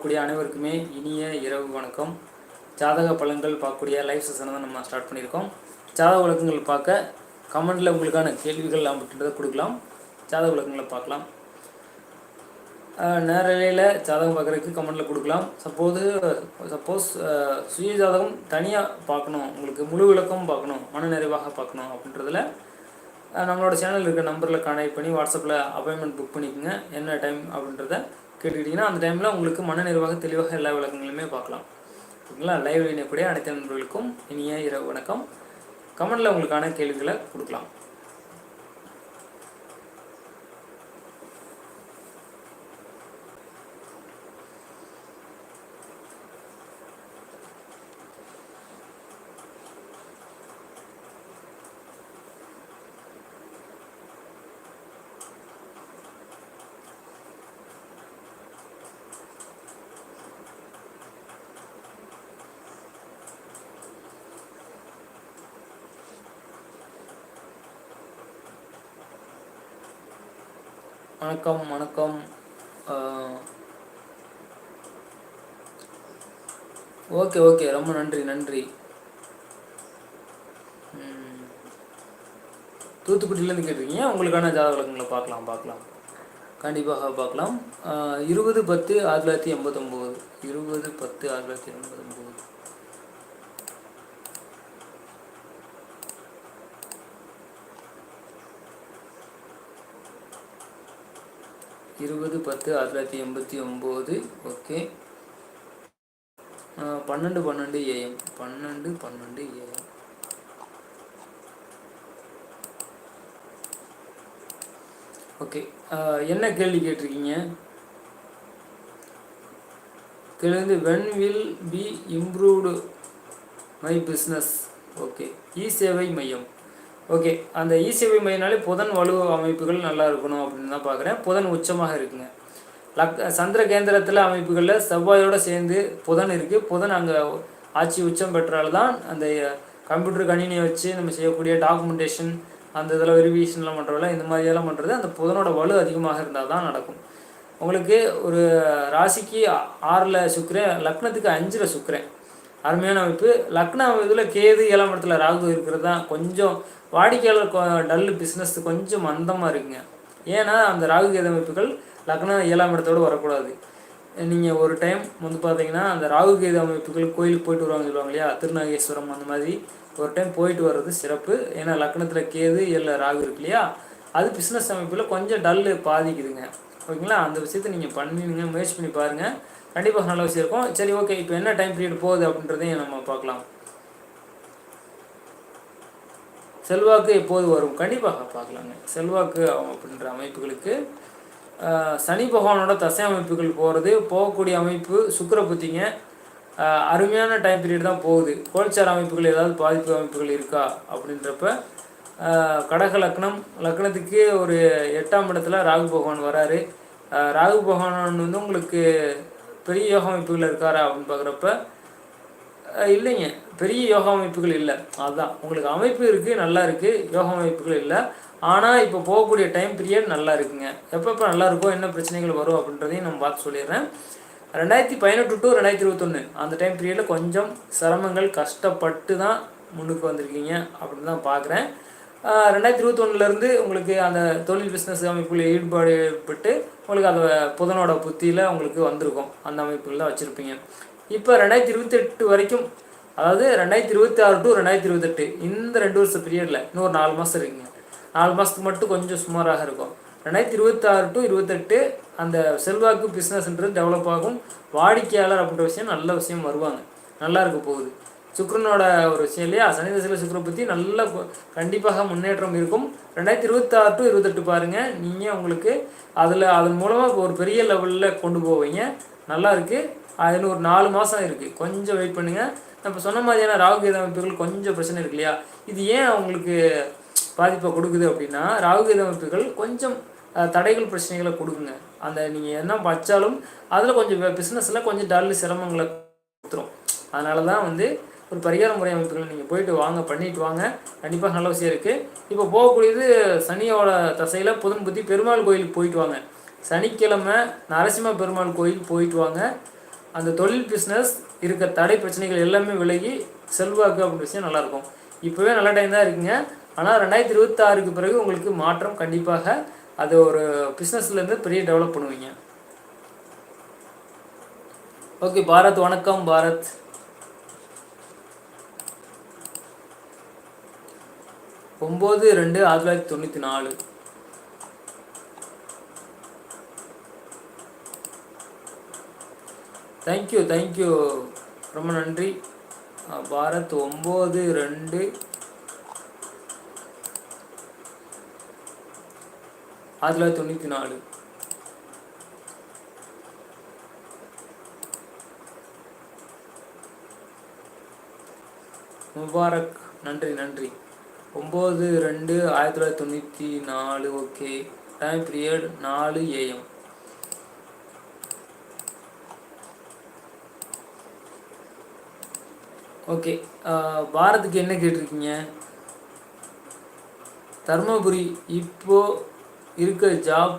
பார்க்கக்கூடிய அனைவருக்குமே இனிய இரவு வணக்கம். ஜாதக பலன்கள் பார்க்கக்கூடிய லைஃப் செஷனை தான் நம்ம ஸ்டார்ட் பண்ணியிருக்கோம். ஜாதக விளக்கங்கள் பார்க்க கமெண்டில் உங்களுக்கான கேள்விகள் அப்படின்றத கொடுக்கலாம். ஜாதக விளக்கங்களை பார்க்கலாம். நேரலையில் ஜாதகம் பார்க்குறதுக்கு கமெண்டில் கொடுக்கலாம். சப்போது சப்போஸ் சுய ஜாதகம் தனியாக பார்க்கணும். உங்களுக்கு முழு விளக்கம் பார்க்கணும். மன நிறைவாக பார்க்கணும் அப்படின்றதுல நம்மளோட சேனல் இருக்க நம்பரில் கனெக்ட் பண்ணி வாட்ஸ்அப்பில் அப்பாயின்மெண்ட் புக் பண்ணிக்கோங்க. என்ன டைம் அப்படின்றத கேட்டுக்கிட்டிங்கன்னா அந்த டைமில் உங்களுக்கு மன நிர்வாக தெளிவாக எல்லா விளக்கங்களுமே பார்க்கலாம். ஓகேங்களா லைவ் இணையக்கூடிய அனைத்து நண்பர்களுக்கும் இனிய இரவு வணக்கம். கமெண்டில் உங்களுக்கான கேள்விகளை கொடுக்கலாம். வணக்கம் வணக்கம். Okay okay. ரொம்ப நன்றி நன்றி. தூத்துக்குடியிலேருந்து கேட்டிருக்கீங்க. உங்களுக்கான ஜாதக விளக்கங்களை பார்க்கலாம் பார்க்கலாம். கண்டிப்பாக பார்க்கலாம். இருபது பத்து ஆயிரத்தி தொள்ளாயிரத்தி எண்பத்தொம்போது. இருபது பத்து ஆயிரத்தி தொள்ளாயிரத்தி எண்பத்தொம்போது. இருபது பத்து ஆயிரத்தி தொள்ளாயிரத்தி எண்பத்தி ஒம்பது. ஓகே. பன்னெண்டு பன்னெண்டு ஏஎம் பன்னெண்டு பன்னெண்டு ஏஎம் ஓகே. என்ன கேள்வி கேட்டிருக்கீங்க? கேள்வி வந்து when will be improved my business okay. E சேவை மையம். ஓகே அந்த இசேவை சேவை மையனாலே புதன் வலு அமைப்புகள் நல்லா இருக்கணும் அப்படின்னு தான் பார்க்குறேன் புதன் உச்சமாக இருக்குங்க. லக் சந்திர கேந்திரத்தில் அமைப்புகளில் செவ்வாயோடு சேர்ந்து புதன் இருக்குது புதன் அங்கே ஆட்சி உச்சம் பெற்றால் தான் அந்த கம்ப்யூட்டர் கணினியை வச்சு நம்ம செய்யக்கூடிய டாக்குமெண்டேஷன் அந்த இதில் வெரிஃபிகேஷன்லாம் பண்ணுறதில்ல இந்த மாதிரியெல்லாம் பண்ணுறது அந்த புதனோட வலு அதிகமாக இருந்தால் தான் நடக்கும். உங்களுக்கு ஒரு ராசிக்கு ஆறில் சுக்கரன் லக்னத்துக்கு அஞ்சில் சுக்கரன். அருமையான அமைப்பு. லக்ன அமைப்பில் கேது ஏழாம் இடத்துல ராகு இருக்கிறது தான் கொஞ்சம் வாடிக்கையாளர் கொ- டல்லு பிஸ்னஸ் கொஞ்சம் மந்தமாக இருக்குங்க. ஏன்னா அந்த ராகு கேது அமைப்புகள் லக்னம் ஏழாம் இடத்தோடு வரக்கூடாது. நீங்கள் ஒரு டைம் வந்து பார்த்தீங்கன்னா அந்த ராகு கேது அமைப்புகள் கோயிலுக்கு போயிட்டு வருவாங்க சொல்லுவாங்க இல்லையா? திருநாகேஸ்வரம் அந்த மாதிரி ஒரு டைம் போயிட்டு வர்றது சிறப்பு. ஏன்னா லக்னத்தில் கேது இல்லை ராகு இருக்கு இல்லையா? அது பிஸ்னஸ் அமைப்பில் கொஞ்சம் டல்லு பாதிக்குதுங்க. ஓகேங்களா? அந்த விஷயத்தை நீங்கள் பண்ணுவீங்க முயற்சி பண்ணி பாருங்கள் கண்டிப்பாக நல்ல விஷயம் இருக்கும். சரி ஓகே இப்போ என்ன டைம் பீரியட் போகுது அப்படின்றதையும் நம்ம பார்க்கலாம். செல்வாக்கு எப்போது வரும்? கண்டிப்பாக பார்க்கலாங்க. செல்வாக்கு அப்படின்ற அமைப்புகளுக்கு சனி பகவானோட தசை அமைப்புகள் போகிறது போகக்கூடிய அமைப்பு சுக்கிர புத்திங்க அருமையான டைம் பீரியட் தான் போகுது. கோல்சார் அமைப்புகள் ஏதாவது பாதிப்பு அமைப்புகள் இருக்கா? அப்படின்றப்ப கடக லக்னம் லக்னத்துக்கு ஒரு எட்டாம் இடத்துல ராகு பகவான் வராரு. ராகு பகவான் வந்து உங்களுக்கு பெரிய யோக அமைப்புகள் இருக்காரா அப்படின்னு பார்க்குறப்ப இல்லைங்க. பெரிய யோகா அமைப்புகள் இல்லை. அதுதான் உங்களுக்கு அமைப்பு இருக்குது நல்லா இருக்குது யோகா அமைப்புகள் இல்லை. ஆனால் இப்போ போகக்கூடிய டைம் பீரியட் நல்லா இருக்குங்க. எப்பப்போ நல்லா இருக்கோ என்ன பிரச்சனைகள் வரும் அப்படின்றதையும் நம்ம பார்த்து சொல்லிடுறேன். ரெண்டாயிரத்தி பதினெட்டு டு ரெண்டாயிரத்தி இருபத்தொன்று அந்த டைம் பீரியடில் கொஞ்சம் சிரமங்கள் கஷ்டப்பட்டு தான் முன்னுக்கு வந்திருக்கீங்க அப்படின்னு தான் பார்க்குறேன். ரெண்டாயிரத்தி இருபத்தொன்னுலேருந்து உங்களுக்கு அந்த தொழில் பிஸ்னஸ் அமைப்புகளில் ஈடுபாடு ஏற்பட்டு உங்களுக்கு அந்த புதனோட புத்தியில் உங்களுக்கு வந்திருக்கும். அந்த அமைப்புகளில் வச்சுருப்பீங்க. இப்போ ரெண்டாயிரத்தி இருபத்தெட்டு வரைக்கும் அதாவது ரெண்டாயிரத்தி இருபத்தி ஆறு டு ரெண்டாயிரத்தி இருபத்தெட்டு. இந்த ரெண்டு வருஷம் பீரியடில் இன்னும் ஒரு நாலு மாதம் இருக்குங்க. நாலு மாதத்துக்கு மட்டும் கொஞ்சம் சுமாராக இருக்கும். ரெண்டாயிரத்தி இருபத்தி ஆறு டு இருபத்தெட்டு அந்த செல்வாக்கு பிஸ்னஸ்ன்றது டெவலப் ஆகும். வாடிக்கையாளர் அப்படின்ற விஷயம் நல்ல விஷயம் வருவாங்க. நல்லா இருக்க போகுது. சுக்ரனோட ஒரு விஷயம் இல்லையா? சனி தசையில் சுக்கரை பற்றி நல்ல கண்டிப்பாக முன்னேற்றம் இருக்கும். ரெண்டாயிரத்தி இருபத்தாறு டு இருபத்தெட்டு பாருங்கள் நீங்கள் உங்களுக்கு அதில் அதன் மூலமாக ஒரு பெரிய லெவலில் கொண்டு போவீங்க. நல்லா இருக்குது அது ஒரு நாலு மாதம் இருக்குது கொஞ்சம் வெயிட் பண்ணுங்கள் நம்ம சொன்ன மாதிரியான ராகுகேது அமைப்புகள் கொஞ்சம் பிரச்சனை இருக்கு இல்லையா? இது ஏன் அவங்களுக்கு பாதிப்பை கொடுக்குது அப்படின்னா ராகுகேது அமைப்புகள் கொஞ்சம் தடைகள் பிரச்சனைகளை கொடுக்குங்க. அந்த நீங்கள் என்ன வச்சாலும் அதில் கொஞ்சம் பிஸ்னஸில் கொஞ்சம் டல்லு சிரமங்களை கொடுத்துரும். அதனால தான் வந்து ஒரு பரிகார முறை அமைப்புகள் நீங்கள் போயிட்டு வாங்க பண்ணிட்டு வாங்க. கண்டிப்பாக நல்ல விஷயம் இருக்குது இப்போ போகக்கூடியது சனியோட தசையில் புதன் புத்தி பெருமாள் கோயிலுக்கு போயிட்டு வாங்க. சனிக்கிழமை நரசிம்ம பெருமாள் கோயில் போயிட்டு வாங்க. அந்த தொழில் பிஸ்னஸ் இருக்க தடை பிரச்சனைகள் எல்லாமே விலகி செல்வாக்கு அப்படின்ற விஷயம் நல்லாயிருக்கும். இப்போவே நல்ல டைம் தான் இருக்குங்க. ஆனால் ரெண்டாயிரத்தி இருபத்தாறுக்கு பிறகு உங்களுக்கு மாற்றம் கண்டிப்பாக அது ஒரு பிஸ்னஸ்லேருந்து பெரிய டெவலப் பண்ணுவீங்க. ஓகே பாரத் வணக்கம் பாரத். ஒம்பது ரெண்டு ஆயிரத்தி தொள்ளாயிரத்தி தொண்ணூற்றி நாலு. தேங்க்யூ தேங்க்யூ ரொம்ப நன்றி. பாரத் ஒம்பது ரெண்டு. ஆயிரத்தி தொள்ளாயிரத்தி தொண்ணூற்றி நாலு. முபாரக் நன்றி நன்றி. ஒம்பது ரெண்டு ஆயிரத்தி தொள்ளாயிரத்தி தொண்ணூற்றி நாலு ஓகே டைம் பீரியட் நாலு ஏஎம் ஓகே பாரத்துக்கு என்ன கேட்டிருக்கீங்க? தர்மபுரி இப்போது இருக்க ஜாப்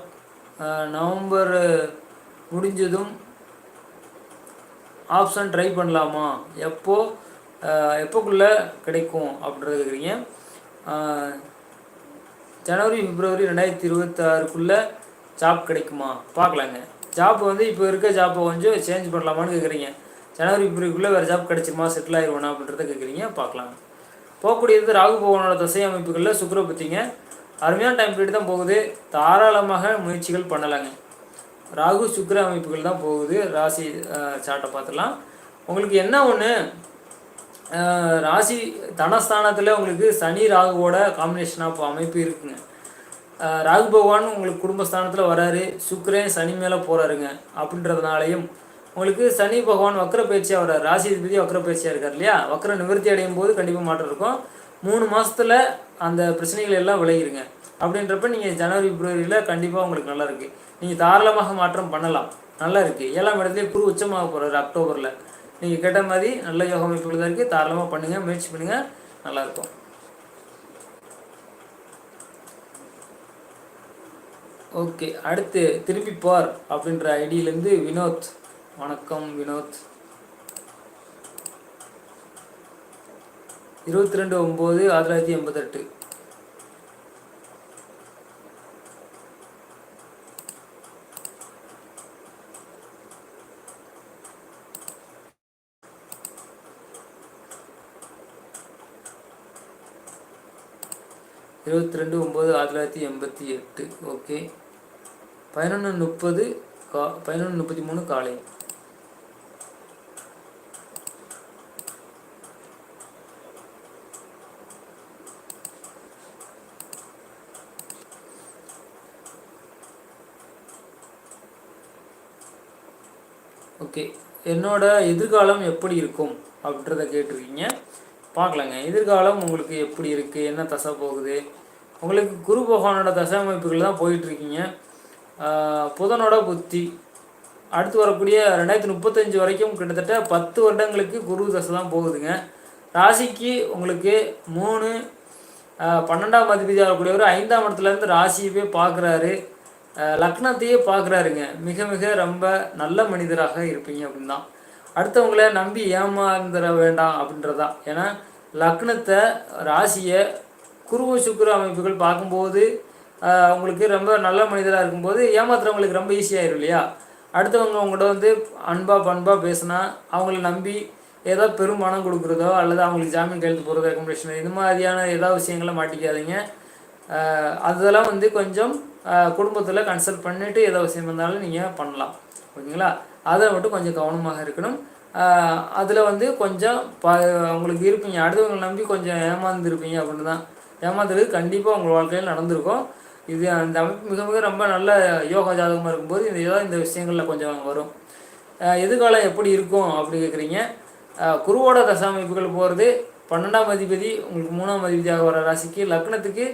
நவம்பர் முடிஞ்சதும் ஆப்ஷன் ட்ரை பண்ணலாமா? எப்போ எப்போக்குள்ளே கிடைக்கும் அப்படின்றத கேட்குறீங்க. ஜனவரி பிப்ரவரி ரெண்டாயிரத்தி இருபத்தாறுக்குள்ளே ஜாப் கிடைக்குமா? பார்க்கலாங்க. ஜாப் வந்து இப்போ இருக்க ஜாப்பை கொஞ்சம் சேஞ்ச் பண்ணலாமான்னு கேட்குறீங்க. ஜனவரி பிப்ரவரிக்குள்ளே வேறு ஜாப் கிடச்சிருமா? செட்டில் ஆயிடுவானா அப்படின்றத கேட்குறீங்க பார்க்கலாம். போகக்கூடியது ராகு பகவானோட தசை அமைப்புகளில் சுக்கிர பற்றிங்க அருமையான டைம் பீரியட் தான் போகுது. தாராளமாக முயற்சிகள் பண்ணலாங்க. ராகு சுக்கர அமைப்புகள் தான் போகுது. ராசி சார்ட்டை பார்த்துலாம் உங்களுக்கு என்ன ஒன்று ராசி தனஸ்தானத்தில் உங்களுக்கு சனி ராகுவோட காம்பினேஷன் ஆஃப் அமைப்பு இருக்குங்க. ராகு பகவான் உங்களுக்கு குடும்பஸ்தானத்தில் வராரு. சுக்கரன் சனி மேலே போகிறாருங்க அப்படின்றதுனாலையும் உங்களுக்கு சனி பகவான் வக்கர பயிற்சியாக வர்றாரு ராசிபதி வக்கர பயிற்சியாக இருக்கார் இல்லையா? வக்கர நிவர்த்தி அடையும் போது கண்டிப்பாக மாற்றம் இருக்கும். மூணு மாதத்தில் அந்த பிரச்சனைகள் எல்லாம் விளையிருங்க அப்படின்றப்ப நீங்கள் ஜனவரி பிப்ரவரியில் கண்டிப்பாக உங்களுக்கு நல்லா இருக்கு. நீங்கள் தாராளமாக மாற்றம் பண்ணலாம். நல்லா இருக்கு. ஏழாம் இடத்துலேயே குரு உச்சமாக போகிறாரு அக்டோபரில். நீங்கள் கேட்ட மாதிரி நல்ல யோக அமைப்புகள் தான் இருக்குது தாராளமாக பண்ணுங்கள் முயற்சி பண்ணுங்கள் நல்லாயிருக்கும் ஓகே அடுத்து திருப்பி பார் அப்படின்ற ஐடியிலேருந்து வினோத். வணக்கம் வினோத். இருபத்தி ரெண்டு ஒம்பது ஆயிரத்தி தொள்ளாயிரத்தி எண்பத்தெட்டு. இருபத்தி ரெண்டு ஒம்பது ஆயிரத்தி தொள்ளாயிரத்தி எண்பத்தி எட்டு. ஓகே. பதினொன்று முப்பது கா பதினொன்று முப்பத்தி மூணு காலை. ஓகே. என்னோட எதிர்காலம் எப்படி இருக்கும் அப்படின்றத கேட்டிருக்கீங்க. பார்க்கலாங்க. எதிர்காலம் உங்களுக்கு எப்படி இருக்குது என்ன தசை போகுது? உங்களுக்கு குரு பகவானோட தசை அமைப்புகள் தான் போயிட்டுருக்கீங்க. புதனோட புத்தி. அடுத்து வரக்கூடிய ரெண்டாயிரத்தி முப்பத்தஞ்சு வரைக்கும் கிட்டத்தட்ட பத்து வருடங்களுக்கு குரு தசை தான் போகுதுங்க. ராசிக்கு உங்களுக்கு மூணு பன்னெண்டாம் அதிபதியாக இருக்கக்கூடியவர் ஐந்தாம் இடத்துலேருந்து ராசியவே பார்க்குறாரு. லக்னத்தையே பார்க்குறாருங்க மிக மிக ரொம்ப நல்ல மனிதராக இருப்பீங்க அப்படின்னா. தான் அடுத்தவங்கள நம்பி ஏமாந்துட வேண்டாம் அப்படின்றதா. ஏன்னா லக்னத்தை ராசியை குருவ சுக்கிர அமைப்புகள் பார்க்கும்போது அவங்களுக்கு உங்களுக்கு ரொம்ப நல்ல மனிதராக இருக்கும்போது ஏமாத்துறவங்களுக்கு ரொம்ப ஈஸியாயிரும் இல்லையா? அடுத்தவங்க உங்கள்கிட்ட வந்து அன்பாக பண்பாக பேசினா அவங்கள நம்பி ஏதோ பெரும் பணம் கொடுக்குறதோ அல்லது அவங்களுக்கு ஜாமீன் கையெழுத்து போகிறதோ ரெக்கமெண்டேஷன் இது மாதிரியான ஏதாவது விஷயங்களை மாட்டிக்காதீங்க. அதெல்லாம் வந்து கொஞ்சம் குடும்பத்தில் கன்சல்ட் பண்ணிவிட்டு ஏதோ விஷயம் இருந்தாலும் நீங்கள் பண்ணலாம். ஓகேங்களா அதை மட்டும் கொஞ்சம் கவனமாக இருக்கணும். அதில் வந்து கொஞ்சம் ப உங்களுக்கு இருப்பீங்க அடுத்தவங்களை நம்பி கொஞ்சம் ஏமாந்துருப்பீங்க அப்படின்னு தான். ஏமாந்துறது கண்டிப்பாக உங்கள் வாழ்க்கையில் நடந்திருக்கும். இது அந்த அமைப்பு மிக மிக ரொம்ப நல்ல யோகா ஜாதகமாக இருக்கும்போது இந்த ஏதாவது இந்த விஷயங்களில் கொஞ்சம் வரும். எதிர்காலம் எப்படி இருக்கும் அப்படி கேட்குறீங்க குருவோட தசாமைப்புகள் போகிறது பன்னெண்டாம் அதிபதி உங்களுக்கு மூணாம் அதிபதியாக வர ராசிக்கு லக்னத்துக்கு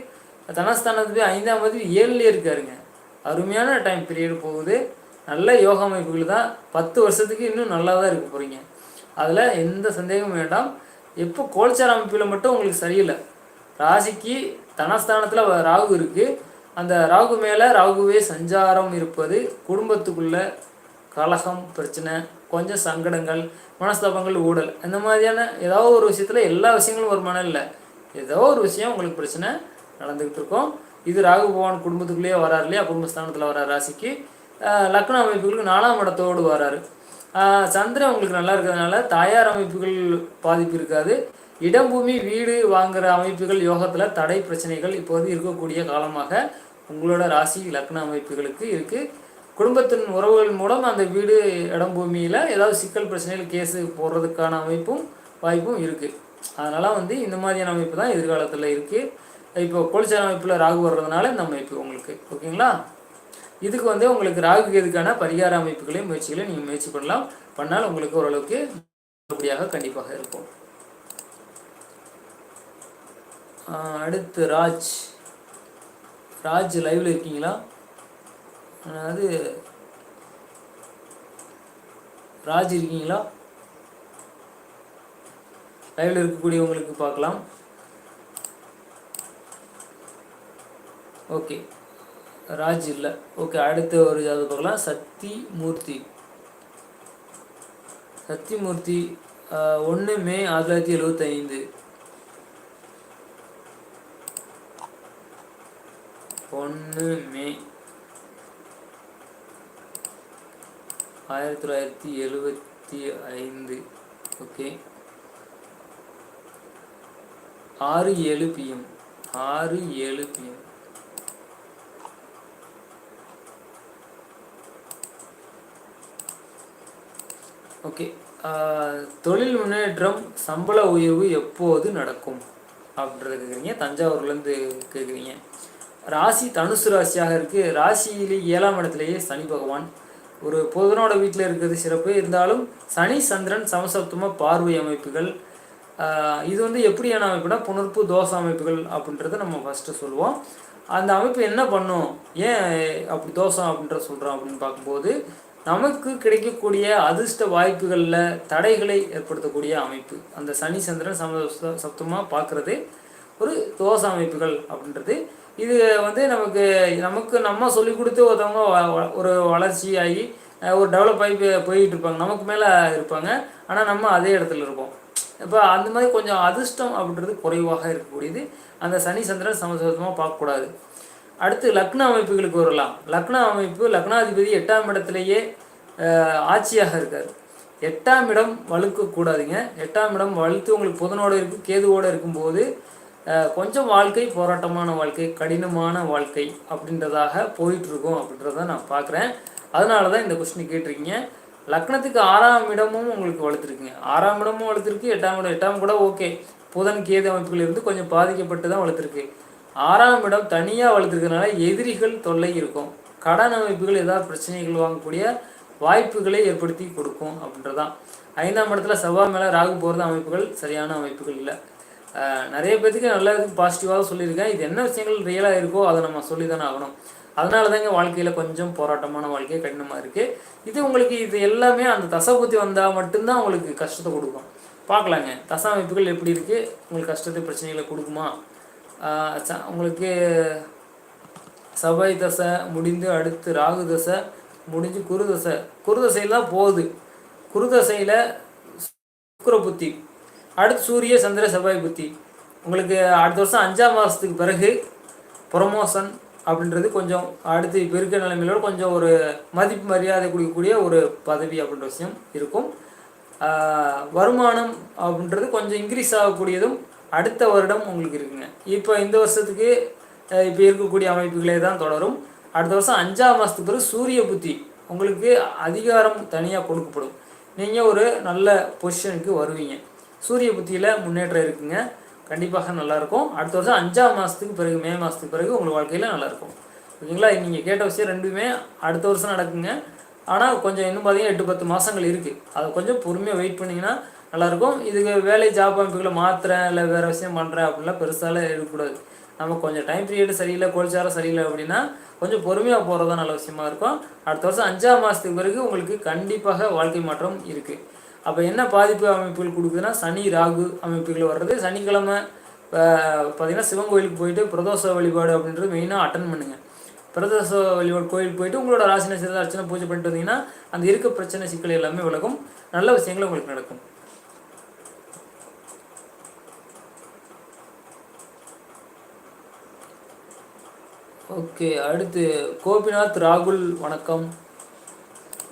தனஸ்தானத்துக்கு ஐந்தாம் பதிவு ஏழுலேயே இருக்காருங்க. அருமையான டைம் பீரியட் போகுது. நல்ல யோகா அமைப்புகள் தான். பத்து வருஷத்துக்கு இன்னும் நல்லா தான் இருக்க போகிறீங்க அதில் எந்த சந்தேகமும் வேண்டாம். எப்போ கோல்சார் அமைப்பில் மட்டும் உங்களுக்கு சரியில்லை. ராசிக்கு தனஸ்தானத்தில் ராகு இருக்குது அந்த ராகு மேலே ராகுவே சஞ்சாரம் இருப்பது. குடும்பத்துக்குள்ள கலகம் பிரச்சனை கொஞ்சம் சங்கடங்கள் மனஸ்தாபங்கள் ஊடல். இந்த மாதிரியான ஏதாவது ஒரு விஷயத்தில் எல்லா விஷயங்களும் வருமானம் இல்லை. ஏதோ ஒரு விஷயம் உங்களுக்கு பிரச்சனை. நடந்துக்கிட்டு இருக்கோம் இது ராகு பகவான் குடும்பத்துக்குள்ளேயே வராரு இல்லையா? குடும்பஸ்தானத்தில் வர்ற ராசிக்கு. லக்ன அமைப்புகளுக்கு நாலாம் இடத்தோடு வராரு. சந்திரன் உங்களுக்கு நல்லா இருக்கிறதுனால தாயார் அமைப்புகள் பாதிப்பு இருக்காது. இடம் பூமி வீடு வாங்குற அமைப்புகள் யோகத்தில் தடை பிரச்சனைகள் இப்போது இருக்கக்கூடிய காலமாக உங்களோட ராசி லக்ன அமைப்புகளுக்கு இருக்குது குடும்பத்தின் உறவுகள் மூலம் அந்த வீடு இடம் பூமியில் ஏதாவது சிக்கல் பிரச்சனைகள் கேஸு போடுறதுக்கான அமைப்பும் வாய்ப்பும் இருக்குது அதனால் வந்து இந்த மாதிரியான அமைப்பு தான் எதிர்காலத்தில் இருக்குது இப்போ கோல்சார அமைப்பில் ராகு வர்றதுனால இந்த அமைப்பு உங்களுக்கு ஓகேங்களா? இதுக்கு வந்து உங்களுக்கு ராகு கேதுக்கான பரிகார அமைப்புகளையும் முயற்சிகளையும் நீங்கள் முயற்சி பண்ணலாம். பண்ணால் உங்களுக்கு ஓரளவுக்கு நல்லபடியாக கண்டிப்பாக இருக்கும். அடுத்து ராஜ். ராஜ் லைவ்ல இருக்கீங்களா? அது ராஜ் இருக்கீங்களா? லைவ்ல இருக்கக்கூடியவங்களுக்கு பார்க்கலாம். ஓகே. ராஜ் இல்லை. ஓகே அடுத்த ஒரு ஜாதகம் பார்க்கலாம். சக்தி மூர்த்தி சக்திமூர்த்தி ஒன்று மே ஆயிரத்தி தொள்ளாயிரத்தி எழுபத்தைந்து ஒன்று மே ஆயிரத்தி தொள்ளாயிரத்தி எழுபத்தி ஐந்து. ஓகே. ஆறு ஏழு பிஎம் ஆறு ஏழு பிஎம் ஓகே. தொழில் முன்னேற்றம் சம்பள உயர்வு எப்போது நடக்கும்? அப்படின்றத கேட்குறீங்க தஞ்சாவூர்லேருந்து கேட்குறீங்க ராசி தனுசு ராசியாக இருக்குது ராசியிலே ஏழாம் இடத்துலையே சனி பகவான். ஒரு புதனோட வீட்டில் இருக்கிறது சிறப்பு. இருந்தாலும் சனி சந்திரன் சமசப்தமாக பார்வை அமைப்புகள். இது வந்து எப்படியான அமைப்புனா புணர்ப்பு தோசை அமைப்புகள் அப்படின்றத நம்ம ஃபஸ்ட்டு சொல்லுவோம். அந்த அமைப்பு என்ன பண்ணும்? ஏன் அப்படி தோஷம் அப்படின்ற சொல்கிறோம் அப்படின்னு பார்க்கும்போது நமக்கு கிடைக்கக்கூடிய அதிர்ஷ்ட வாய்ப்புகளில் தடைகளை ஏற்படுத்தக்கூடிய அமைப்பு. அந்த சனி சந்திரன் சம சப்தமாக பார்க்குறது ஒரு தோச அமைப்புகள் அப்படின்றது. இது வந்து நமக்கு நமக்கு நம்ம சொல்லிக் கொடுத்து ஒருத்தவங்க ஒரு வளர்ச்சி ஆகி ஒரு டெவலப் ஆகி போய்- போயிட்டு இருப்பாங்க. நமக்கு மேலே இருப்பாங்க. ஆனால் நம்ம அதே இடத்துல இருப்போம். இப்போ அந்த மாதிரி கொஞ்சம் அதிர்ஷ்டம் அப்படின்றது குறைவாக இருக்கக்கூடியது. அந்த சனி சந்திரன் சமசப்தமாக பார்க்கக்கூடாது அடுத்து லக்ன அமைப்புகளுக்கு வரலாம். லக்ன அமைப்பு லக்னாதிபதி எட்டாம் இடத்திலேயே ஆட்சியாக இருக்கார். எட்டாம் இடம் வலுக்கக்கூடாதுங்க எட்டாம் இடம் வலுத்து உங்களுக்கு புதனோட இருக்கு கேதுவோடு இருக்கும்போது கொஞ்சம் வாழ்க்கை போராட்டமான வாழ்க்கை கடினமான வாழ்க்கை அப்படின்றதாக போயிட்டுருக்கோம் அப்படின்றத நான் பார்க்குறேன் அதனால தான் இந்த கொஸ்டின் கேட்டிருக்கீங்க. லக்னத்துக்கு ஆறாம் இடமும் உங்களுக்கு வளர்த்துருக்குங்க ஆறாம் இடமும் வளர்த்துருக்கு எட்டாம் இடம் எட்டாம் கூட ஓகே புதன் கேது அமைப்புகள் இருந்து கொஞ்சம் பாதிக்கப்பட்டு தான் வளர்த்துருக்கு ஆறாம் இடம் தனியாக வளர்த்துருக்கனால எதிரிகள் தொல்லை இருக்கும். கடன் அமைப்புகள் ஏதாவது பிரச்சனைகள் வாங்கக்கூடிய வாய்ப்புகளை ஏற்படுத்தி கொடுக்கும் அப்படின்றதான். ஐந்தாம் இடத்துல செவ்வாய் மேலே ராகு போகிறது அமைப்புகள் சரியான அமைப்புகள் இல்லை. நிறைய பேத்துக்கு நல்லதுக்கு பாசிட்டிவாக சொல்லியிருக்கேன். இது என்ன விஷயங்கள் ரியலாக இருக்கோ அதை நம்ம சொல்லி தானே ஆகணும். அதனால தாங்க வாழ்க்கையில் கொஞ்சம் போராட்டமான வாழ்க்கை கடினமாக இருக்குது இது உங்களுக்கு இது எல்லாமே அந்த தசபுத்தி வந்தால் மட்டும்தான் உங்களுக்கு கஷ்டத்தை கொடுக்கும். பார்க்கலாங்க. தச அமைப்புகள் எப்படி இருக்குது உங்களுக்கு கஷ்டத்தை பிரச்சனைகளை கொடுக்குமா? உங்களுக்கு செவ்வாய் தசை முடிந்து அடுத்து ராகு தசை முடிஞ்சு குரு தசை. குரு தசையில் தான் போகுது. குரு தசையில் சுக்கர புத்தி அடுத்து சூரிய சந்திர செவ்வாய் புத்தி. உங்களுக்கு அடுத்த வருஷம் அஞ்சாம் மாதத்துக்கு பிறகு ப்ரொமோஷன் அப்படின்றது கொஞ்சம் அடுத்து இப்போ இருக்கிற நிலைமையிலோட கொஞ்சம் ஒரு மதிப்பு மரியாதை கொடுக்கக்கூடிய ஒரு பதவி அப்படின்ற விஷயம் இருக்கும். வருமானம் அப்படின்றது கொஞ்சம் இன்க்ரீஸ் ஆகக்கூடியதும் அடுத்த வருடம் உங்களுக்கு இருக்குங்க. இப்போ இந்த வருஷத்துக்கு இப்போ இருக்கக்கூடிய அமைப்புகளே தான் தொடரும். அடுத்த வருஷம் அஞ்சாம் மாதத்துக்கு பிறகு சூரிய புத்தி உங்களுக்கு அதிகாரம் தனியாக கொடுக்கப்படும். நீங்கள் ஒரு நல்ல பொசிஷனுக்கு வருவீங்க. சூரிய புத்தியில் முன்னேற்றம் இருக்குங்க. கண்டிப்பாக நல்லாயிருக்கும். அடுத்த வருஷம் அஞ்சாம் மாதத்துக்கு பிறகு மே மாதத்துக்கு பிறகு உங்கள் வாழ்க்கையில் நல்லாயிருக்கும். ஓகேங்களா? நீங்கள் கேட்ட விஷயம் ரெண்டுமே அடுத்த வருஷம் நடக்குங்க. ஆனால் கொஞ்சம் இன்னும் பார்த்தீங்கன்னா எட்டு பத்து மாதங்கள் இருக்குது அதை கொஞ்சம் பொறுமையாக வெயிட் பண்ணிங்கன்னா நல்லாயிருக்கும். இதுக்கு வேலை ஜாப் அமைப்புகளை மாற்றுறேன் இல்லை வேறு விஷயம் பண்ணுறேன் அப்படிலாம் பெருசாலாம் இருக்கக்கூடாது. நம்ம கொஞ்சம் டைம் பீரியட் சரியில்லை கோல்சாரம் சரியில்லை அப்படின்னா கொஞ்சம் பொறுமையாக போகிறது தான் நல்ல விஷயமா இருக்கும். அடுத்த வருஷம் அஞ்சாம் மாதத்துக்கு பிறகு உங்களுக்கு கண்டிப்பாக வாழ்க்கை மாற்றம் இருக்குது அப்போ என்ன பாதிப்பு அமைப்புகள் கொடுக்குதுன்னா சனி ராகு அமைப்புகள் வர்றது. சனிக்கிழமை பார்த்தீங்கன்னா சிவன் கோயிலுக்கு போயிட்டு பிரதோஷ வழிபாடு அப்படின்றது மெயினாக அட்டன் பண்ணுங்கள் பிரதோஷ வழிபாடு கோயிலுக்கு போயிட்டு உங்களோட ராசி நட்சத்திர அர்ச்சனை பூஜை பண்ணிட்டு வந்தீங்கன்னா அந்த இருக்க பிரச்சனை சிக்கல் எல்லாமே விலகும். நல்ல விஷயங்கள் உங்களுக்கு நடக்கும். ஓகே அடுத்து கோபிநாத் ராகுல் வணக்கம்.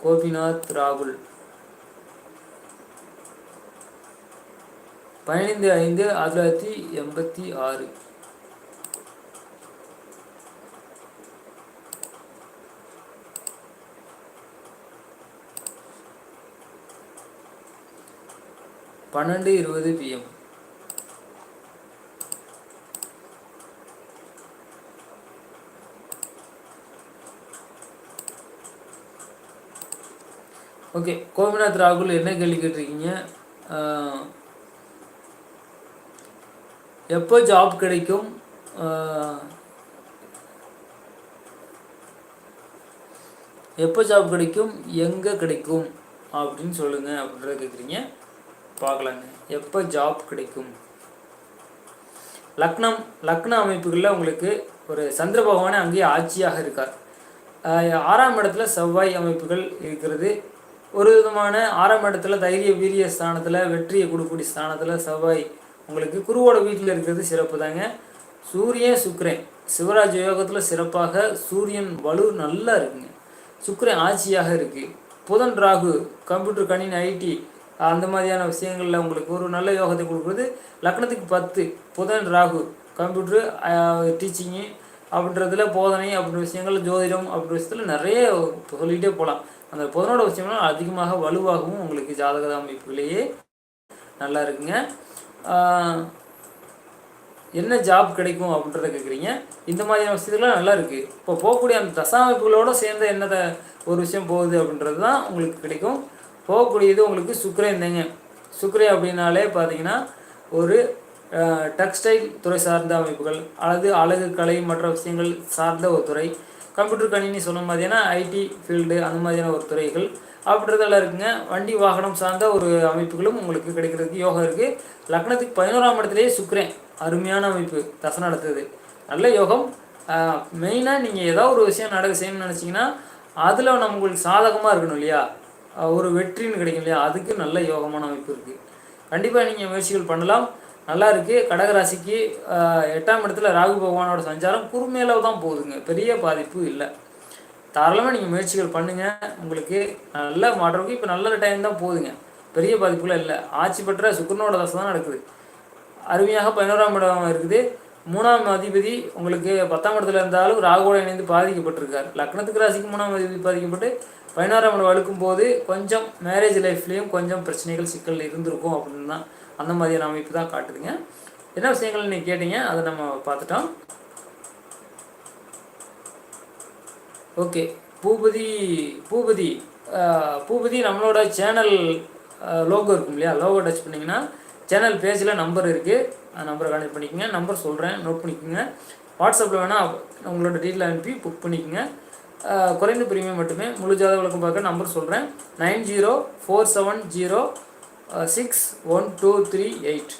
கோபிநாத் ராகுல். பதினைந்து ஐந்து ஆயிரத்தி தொள்ளாயிரத்தி எண்பத்தி ஆறு. பன்னெண்டு இருபது பிஎம் ஓகே கோபிநாத் ராகுல் என்ன கேள்வி கேட்டிருக்கீங்க? எப்போ ஜாப் கிடைக்கும்? எப்போ ஜாப் கிடைக்கும்? எங்கே கிடைக்கும்? அப்படின்னு சொல்லுங்க அப்படின்றத கேட்குறீங்க. பார்க்கலாங்க. எப்போ ஜாப் கிடைக்கும்? லக்னம் லக்ன அமைப்புகளில் உங்களுக்கு ஒரு சந்திர பகவானே அங்கேயே ஆட்சியாக இருக்கார். ஆறாம் இடத்துல செவ்வாய் அமைப்புகள் இருக்கிறது. ஒரு விதமான ஆறாம் இடத்துல தைரிய வீரிய ஸ்தானத்தில் வெற்றியை கொடுக்கூடிய ஸ்தானத்தில் செவ்வாய் உங்களுக்கு குருவோட வீட்டில் இருக்கிறது சிறப்பு தாங்க. சூரியன் சுக்கிரன். சிவராஜ் யோகத்தில் சிறப்பாக சூரியன் வலு நல்லா இருக்குங்க. சுக்கரன் ஆட்சியாக இருக்குது புதன் ராகு கம்ப்யூட்டர் கணினி ஐடி அந்த மாதிரியான விஷயங்களில் உங்களுக்கு ஒரு நல்ல யோகத்தை கொடுக்குறது. லக்னத்துக்கு பத்து புதன் ராகு கம்ப்யூட்ரு டீச்சிங்கு அப்படின்றதுல போதனை அப்படின்ற விஷயங்கள் ஜோதிடம் அப்படின்ற விஷயத்தில் நிறைய சொல்லிகிட்டே போகலாம். அந்த புதனோட விஷயம்லாம் அதிகமாக வலுவாகவும் உங்களுக்கு ஜாதக அமைப்புகளையே நல்லா இருக்குங்க. என்ன ஜாப் கிடைக்கும் அப்படின்றத கேட்குறீங்க இந்த மாதிரியான விஷயத்துலாம் நல்லா இருக்குது இப்போ போகக்கூடிய அந்த தசாமைப்புகளோடு சேர்ந்த என்னத ஒரு விஷயம் போகுது அப்படின்றது தான் உங்களுக்கு கிடைக்கும். போகக்கூடியது உங்களுக்கு சுக்கிரன் தாங்க. சுக்கரை அப்படின்னாலே பார்த்தீங்கன்னா ஒரு டெக்ஸ்டைல் துறை சார்ந்த அமைப்புகள் அல்லது அழகு கலை மற்ற விஷயங்கள் சார்ந்த ஒரு துறை. கம்ப்யூட்டர் கணினி சொன்ன மாதிரியான ஐடி ஃபீல்டு அந்த மாதிரியான ஒரு துறைகள். அப்படின்றதெல்லாம் இருக்குங்க. வண்டி வாகனம் சார்ந்த ஒரு அமைப்புகளும் உங்களுக்கு கிடைக்கிறதுக்கு யோகம் இருக்குது லக்னத்துக்கு பதினோராம் இடத்துலேயே சுக்கரேன். அருமையான அமைப்பு. தசை நடத்துது. நல்ல யோகம். மெயினாக நீங்கள் ஏதாவது ஒரு விஷயம் நடக்க செய்யணும்னு நினச்சிங்கன்னா அதில் நம்ம உங்களுக்கு சாதகமாக இருக்கணும் இல்லையா? ஒரு வெற்றின்னு கிடைக்கும் இல்லையா? அதுக்கு நல்ல யோகமான அமைப்பு இருக்குது கண்டிப்பாக நீங்கள் முயற்சிகள் பண்ணலாம். நல்லா இருக்குது கடகராசிக்கு எட்டாம் இடத்துல ராகு பகவானோட சஞ்சாரம் குறுமேல தான் போகுதுங்க. பெரிய பாதிப்பு இல்லை. தாராளமாக நீங்கள் முயற்சிகள் பண்ணுங்கள் உங்களுக்கு நல்ல மாற்றம் இப்போ நல்ல டைம் தான் போகுதுங்க. பெரிய பாதிப்புலாம் இல்லை. ஆட்சி பெற்ற சுக்கரனோட தசை தான் நடக்குது. அருமையாக பதினோராம் இடம் இருக்குது. மூணாம் அதிபதி உங்களுக்கு பத்தாம் இடத்துல இருந்தாலும் ராகுவோட இணைந்து பாதிக்கப்பட்டிருக்கார். லக்னத்துக்கு ராசிக்கு மூணாம் அதிபதி பாதிக்கப்பட்டு பதினாறாம் இடம் வழுக்கும் போது கொஞ்சம் மேரேஜ் லைஃப்லேயும் கொஞ்சம் பிரச்சனைகள் சிக்கல் இருந்திருக்கும் அப்படின்னு தான் அந்த மாதிரியான அமைப்பு தான் காட்டுதுங்க. என்ன விஷயங்கள் நீங்கள் கேட்டீங்க அதை நம்ம பார்த்துட்டோம். ஓகே. பூபதி பூபதி பூபதி நம்மளோட சேனல் லோகோ இருக்கும் இல்லையா? லோகோ டச் பண்ணிங்கன்னா சேனல் பேஜில் நம்பர் இருக்குது அந்த நம்பரை கனெக்ட் பண்ணிக்கோங்க. நம்பர் சொல்கிறேன் நோட் பண்ணிக்கோங்க. வாட்ஸ்அப்பில் வேணால் உங்களோட டீட்டெயில் அனுப்பி புக் பண்ணிக்கோங்க. குறைந்த பிரீமியம் மட்டுமே முழு ஜாத விளக்கம் பார்க்க நம்பர் சொல்கிறேன் nine zero four seven zero six one two three eight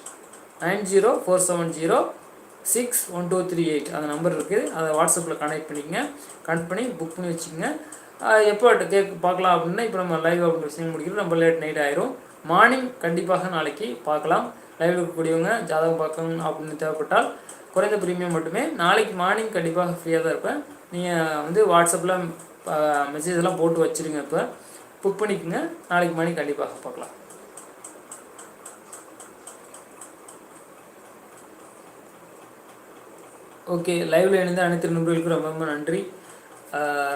nine zero four seven zero six one two three eight அந்த நம்பர் இருக்குது அதை வாட்ஸ்அப்பில் கனெக்ட் பண்ணிக்கங்க. கனெக்ட் பண்ணி புக் பண்ணி வச்சுக்கோங்க. எப்போ கேக் பார்க்கலாம் அப்படின்னா இப்போ நம்ம லைவ் அப்படின்ற விஷயம் முடிக்கிறோம். நம்ம லேட் நைட் ஆயிரும். மார்னிங் கண்டிப்பாக நாளைக்கு பார்க்கலாம். லைவ் இருக்கக்கூடியவங்க ஜாதகம் பார்க்கணும் அப்படின்னு தேவைப்பட்டால் குறைந்த பிரீமியம் மட்டுமே. நாளைக்கு மார்னிங் கண்டிப்பாக ஃப்ரீயாக தான் இருப்பேன். நீங்கள் வந்து வாட்ஸ்அப்பில் மெசேஜ் எல்லாம் போட்டு வச்சுருங்க இப்போ. புக் பண்ணிக்கோங்க. நாளைக்கு மணி கண்டிப்பாக பார்க்கலாம் ஓகே லைவ்ல இணைந்த அனைத்து நண்பர்களுக்கும் ரொம்ப ரொம்ப நன்றி.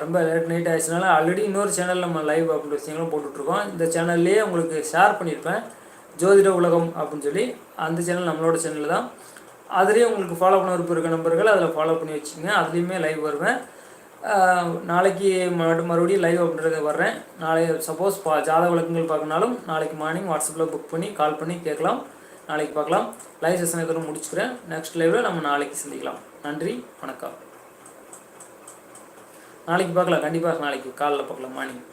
ரொம்ப லேட் நைட் ஆயிடுச்சுனால ஆல்ரெடி இன்னொரு சேனல் நம்ம லைவ் அப்படின்ற விஷயங்களும் போட்டுட்ருக்கோம். இந்த சேனல்லையே உங்களுக்கு ஷேர் பண்ணியிருப்பேன். ஜோதிட உலகம் அப்படின்னு சொல்லி அந்த சேனல் நம்மளோட சேனல் தான். அதுலேயே உங்களுக்கு ஃபாலோ பண்ண விருப்பம் இருக்க நம்பர்கள் அதில் ஃபாலோ பண்ணி வச்சுங்க அதுலேயுமே லைவ் வருவேன். நாளைக்கு மறு மறுபடியும் லைவ் அப்படின்றத வர்றேன். நாளை சப்போஸ் பா ஜாதக விளக்கங்கள் பார்க்கனாலும் நாளைக்கு மார்னிங் வாட்ஸ்அப்பில் புக் பண்ணி கால் பண்ணி கேட்கலாம். நாளைக்கு பார்க்கலாம். லைவ் செஷன் இதோட முடிச்சுக்கிறேன். நெக்ஸ்ட் லைவில் நம்ம நாளைக்கு சந்திக்கலாம். நன்றி வணக்கம். நாளைக்கு பார்க்கலாம். கண்டிப்பாக நாளைக்கு காலைல பார்க்கலாம். மார்னிங்